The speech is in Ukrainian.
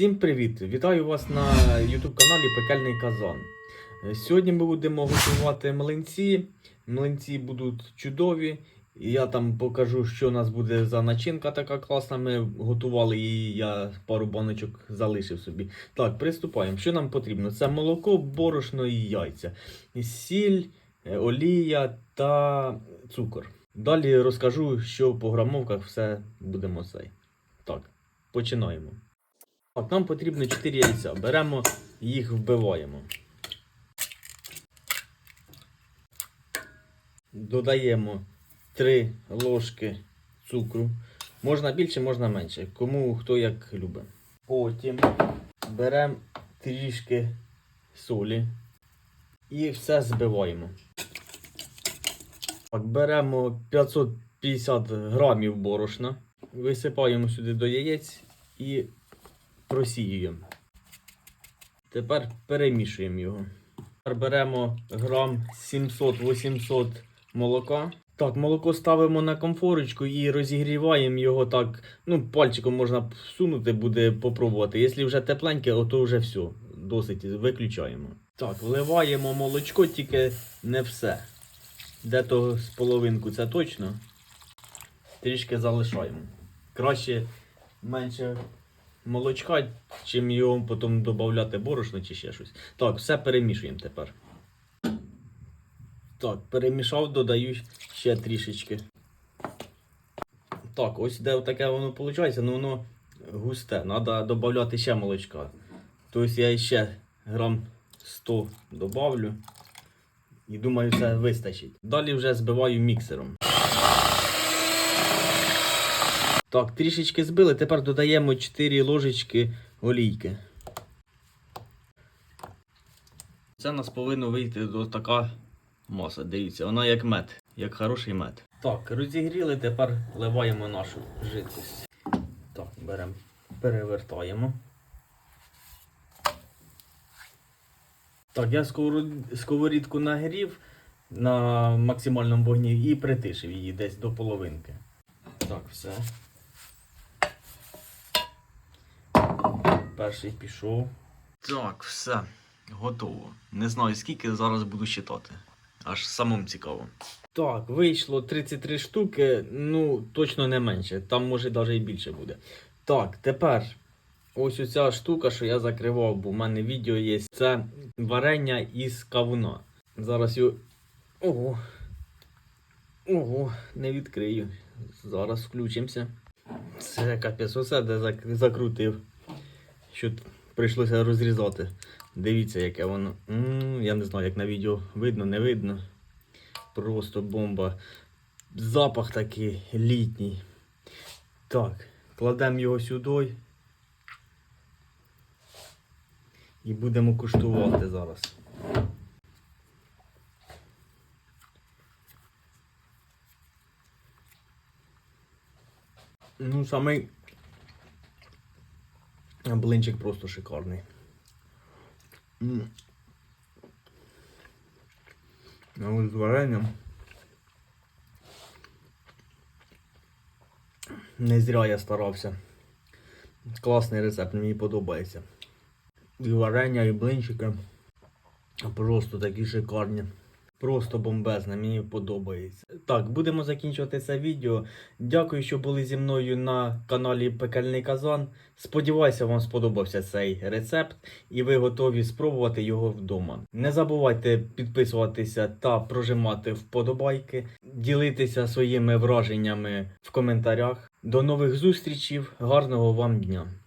Всім привіт! Вітаю вас на YouTube каналі Пекельний Казан. Е, Сьогодні ми будемо готувати млинці. Млинці будуть чудові. Я там покажу, що у нас буде за начинка така класна. Ми готували її, я пару баночок залишив собі. Так, приступаємо. Що нам потрібно? Це молоко, борошно і яйця, сіль, е, олія та цукор. Далі розкажу, що по грамовках все будемо цей. Так, починаємо. Так, нам потрібно 4 яйця. Беремо їх, вбиваємо. Додаємо 3 ложки цукру. Можна більше, можна менше. Кому хто як любить. Потім беремо трішки солі і все збиваємо. Так, беремо 550 грамів борошна, висипаємо сюди до яєць і просіюємо. Тепер перемішуємо його. Тепер беремо грам 700-800 молока. Так, молоко ставимо на комфорочку і розігріваємо його так. Ну, пальчиком можна всунути, буде попробувати. Якщо вже тепленьке, то вже все. Досить виключаємо. Так, вливаємо молочко, тільки не все. Де то з половинку, це точно. Трішки залишаємо. Краще менше молочка, чим його потім додати борошно чи ще щось. Так, все перемішуємо тепер. Так, перемішав, додаю ще трішечки. Так, ось де таке воно виходить, ну воно густе. Треба додати ще молочка. Тобто я ще грам 100 добавлю. І думаю, це вистачить. Далі вже збиваю міксером. Так, трішечки збили, тепер додаємо 4 ложечки олійки. Це у нас повинно вийти до така маса. Дивіться, вона як мед, як хороший мед. Так, розігріли, тепер вливаємо нашу жидкость. Так, беремо, перевертаємо. Так, я сковорідку нагрів на максимальному вогні і притишив її десь до половинки. Так, все. Перший пішов. Так, все. Готово. Не знаю скільки зараз буду считати. Аж самому цікаво. Так, вийшло 33 штуки, ну точно не менше. Там може навіть і більше буде. Так, тепер ось оця штука, що я закривав, бо в мене відео є. Це варення із кавуна. Зараз його. Ого. Ого, не відкрию. Зараз включимося. Це капець, оце де закрутив. Що прийшлося розрізати. Дивіться, яке воно. м я не знаю, як на відео видно, не видно. Просто бомба. Запах такий літній. Так, кладемо його сюди. І будемо куштувати зараз. Ну, самий блинчик просто шикарний. А ось з варенням. Не зря я старався. Класний рецепт, мені подобається. І варення, і блинчики. Просто такі шикарні. Просто бомбезне, мені подобається. Так, будемо закінчувати це відео. Дякую, що були зі мною на каналі Пекельний Казан. Сподіваюся, вам сподобався цей рецепт і ви готові спробувати його вдома. Не забувайте підписуватися та прожимати вподобайки, ділитися своїми враженнями в коментарях. До нових зустрічей, гарного вам дня!